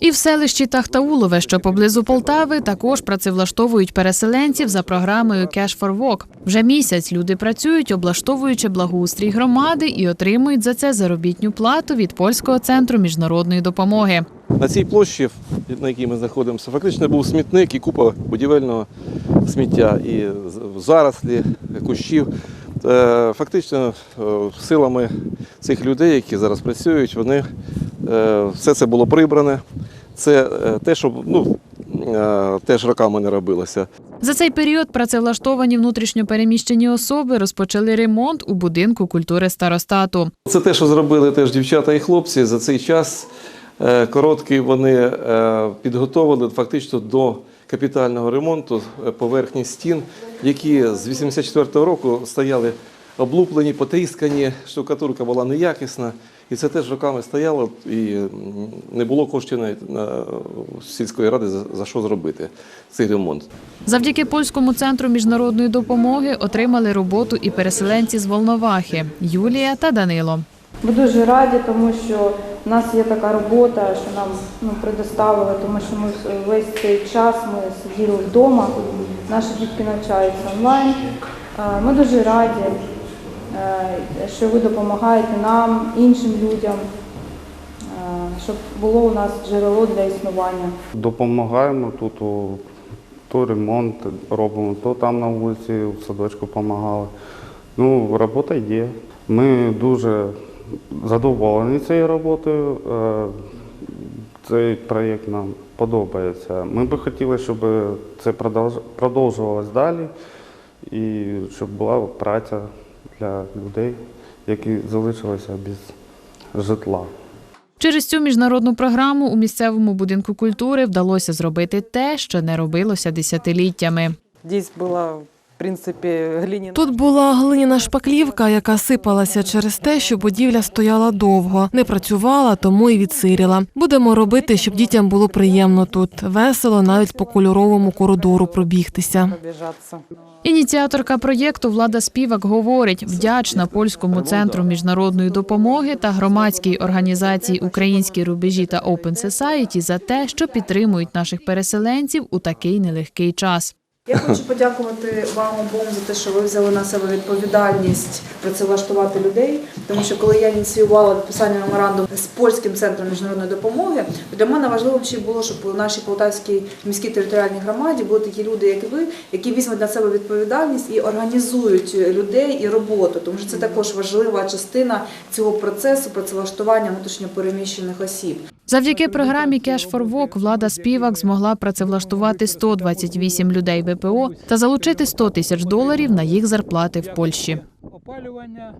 І в селищі Тахтаулове, що поблизу Полтави, також працевлаштовують переселенців за програмою Cash for Walk. Вже місяць люди працюють, облаштовуючи благоустрій громади і отримують за це заробітню плату від польського центру міжнародної допомоги. На цій площі, на якій ми знаходимося, фактично був смітник і купа будівельного сміття і зарослі кущів. Е, Фактично, е, силами цих людей, які зараз працюють, вони все це було прибране. Це е, те, що ну, е, теж роками не робилося. За цей період працевлаштовані внутрішньопереміщені особи розпочали ремонт у будинку культури старостату. Це те, що зробили теж дівчата і хлопці. За цей час е, короткий вони е, підготовили фактично до капітального ремонту е, поверхні стін, які з 84-го року стояли облуплені, потріскані, штукатурка була неякісна. І це теж роками стояло, і не було коштів навіть на сільської ради за, за що зробити цей ремонт. Завдяки польському центру міжнародної допомоги отримали роботу і переселенці з Волновахи Юлія та Данило. Ми дуже раді, тому що в нас є така робота, що нам ну, предоставили, тому що ми весь цей час ми сиділи вдома, наші дітки навчаються онлайн. Ми дуже раді, що ви допомагаєте нам, іншим людям, е, щоб було у нас джерело для існування. Допомагаємо тут, то ремонт робимо, то там на вулиці в садочку допомагали. Ну, робота є. Ми дуже задоволені цією роботою. Е, Цей проєкт нам подобається. Ми би хотіли, щоб це продовж- продовжувалось далі і щоб була праця для людей, які залишилися без житла. Через цю міжнародну програму у місцевому будинку культури вдалося зробити те, що не робилося десятиліттями. Здесь была, в принципе, глиняная. Тут була глиняна шпаклівка, яка сипалася через те, що будівля стояла довго, не працювала, тому і відсиріла. Будемо робити, щоб дітям було приємно тут. Весело навіть по кольоровому коридору пробігтися. Ініціаторка проєкту Влада Співак говорить, вдячна польському центру міжнародної допомоги та громадській організації Українські рубежі та Open Society за те, що підтримують наших переселенців у такий нелегкий час. Я хочу подякувати вам обом за те, що ви взяли на себе відповідальність працевлаштувати людей. Тому що коли я ініціювала підписання меморандуму з польським центром міжнародної допомоги, для мене важливим ще було, щоб у нашій полтавській міській територіальній громаді були такі люди, як ви, які візьмуть на себе відповідальність і організують людей і роботу, тому що це також важлива частина цього процесу працевлаштування внутрішньопереміщених осіб. Завдяки програмі Cash for Walk влада співак змогла працевлаштувати 128 людей ВПО та залучити 100 тисяч доларів на їх зарплати в Польщі. опалювання,